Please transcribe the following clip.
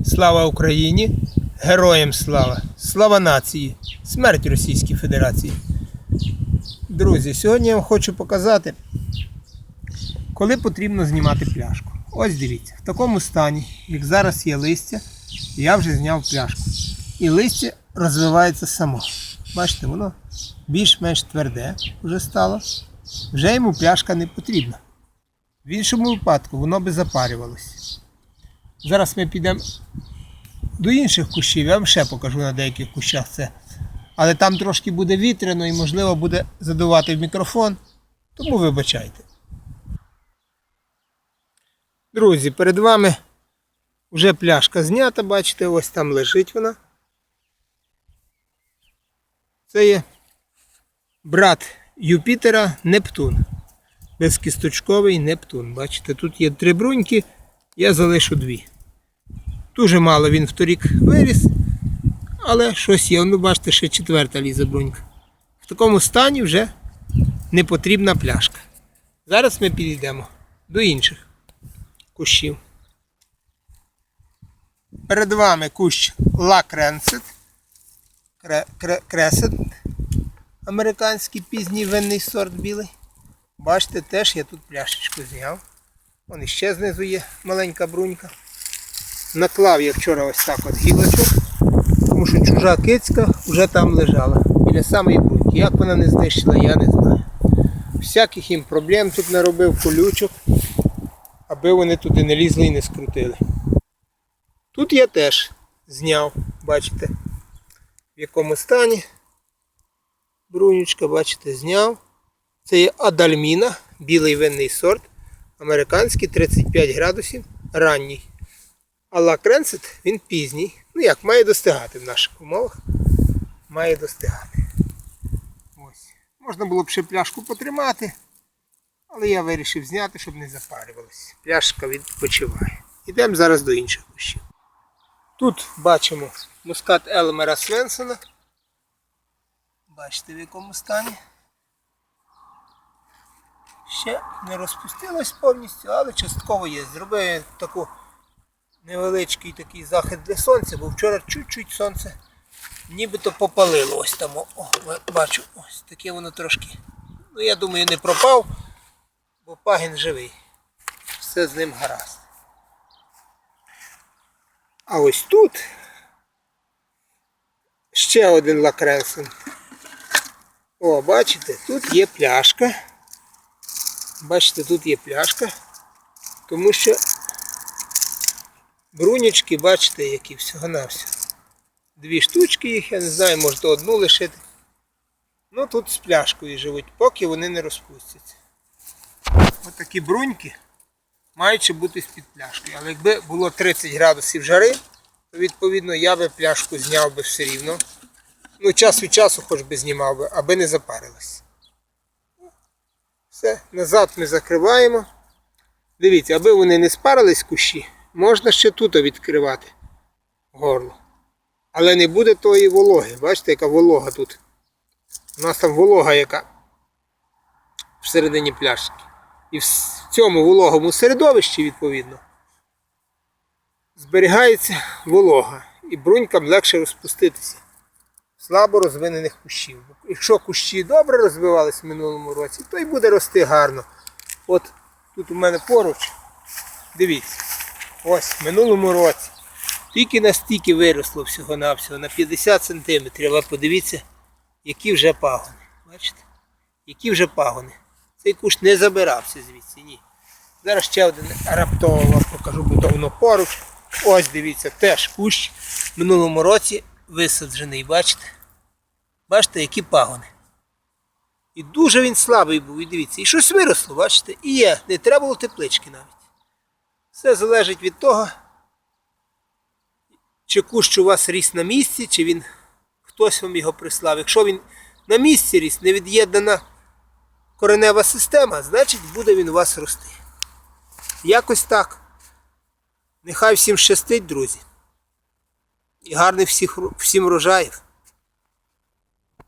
Слава Україні! Героям слава! Слава нації! Смерть Російській Федерації! Друзі, сьогодні я вам хочу показати, коли потрібно знімати пляшку. Ось дивіться, в такому стані, як зараз є листя, я вже зняв пляшку. І листя розвивається само. Бачите, воно більш-менш тверде вже стало. Вже йому пляшка не потрібна. В іншому випадку воно би запарювалося. Зараз ми підемо до інших кущів, я вам ще покажу на деяких кущах це. Але там трошки буде вітряно і, можливо, буде задувати в мікрофон. Тому вибачайте. Друзі, перед вами вже пляшка знята, бачите, ось там лежить вона. Це є брат Юпітера Нептун. Безкісточковий Нептун. Бачите, тут є три бруньки, я залишу дві. Дуже мало він вторік виріс, але щось є. Ну, бачите, ще четверта лізе брунька. В такому стані вже не потрібна пляшка. Зараз ми підійдемо до інших кущів. Перед вами кущ Лакренсет. Кресет. Американський пізній винний сорт білий. Бачите, теж я тут пляшечку зняв. Вон іще знизу є маленька брунька. Наклав я вчора ось так от гілочок, тому що чужа кицька вже там лежала. Біля самої бруньки. Як вона не знищила, я не знаю. Всяких їм проблем тут наробив колючок, аби вони туди не лізли і не скрутили. Тут я теж зняв, бачите, в якому стані. Брунючка, бачите, зняв. Це є Адальміна, білий винний сорт, американський 35 градусів, ранній. А лакренсет він пізній. Ну як, має достигати в наших умовах. Має достигати. Ось. Можна було б ще пляшку потримати, але я вирішив зняти, щоб не запарювалося. Пляшка відпочиває. Йдемо зараз до інших кущів. Тут бачимо мускат Елмера Свенсона. Бачите в якому стані. Ще не розпустилось повністю, але частково є. Зробив таку невеличкий такий захід для сонця, бо вчора чуть-чуть сонце нібито попалило. Ось там, о, бачу, ось таке воно трошки. Ну я думаю не пропав, бо пагін живий. Все з ним гаразд. А ось тут ще один лакренсен. О, бачите, тут є пляшка. Бачите, тут є пляшка, тому що брунічки, бачите, які всього-навсього. Дві штучки їх, я не знаю, можете одну лишити. Ну тут з пляшкою живуть, поки вони не розпустяться. Ось такі бруньки мають бути з-під пляшки. Але якби було 30 градусів жари, то відповідно я би пляшку зняв би все рівно. Ну, час від часу хоч би знімав би, аби не запарилось. Все, назад ми закриваємо. Дивіться, аби вони не спарились кущі, можна ще тут відкривати горло. Але не буде тої вологи. Бачите, яка волога тут. У нас там волога яка всередині пляшки. І в цьому вологому середовищі, відповідно, зберігається волога. І брунькам легше розпуститися. Слабо розвинених кущів. Якщо кущі добре розвивались в минулому році, то й буде рости гарно. От тут у мене поруч, дивіться, ось в минулому році тільки настільки виросло всього-навсього на 50 см. Але подивіться, які вже пагони. Бачите? Які вже пагони. Цей кущ не забирався звідси, ні. Зараз ще один раптово вам покажу, бо то поруч. Ось дивіться, теж кущ в минулому році висаджений, бачите? Бачите, які пагони. І дуже він слабий був, і дивіться, і щось виросло, бачите? І є, не треба було теплички навіть. Все залежить від того, чи кущ у вас ріс на місці, чи він хтось вам його прислав. Якщо він на місці ріс, не від'єднана коренева система, значить буде він у вас рости. Якось так. Нехай всім щастить, друзі. І гарних всім врожаїв.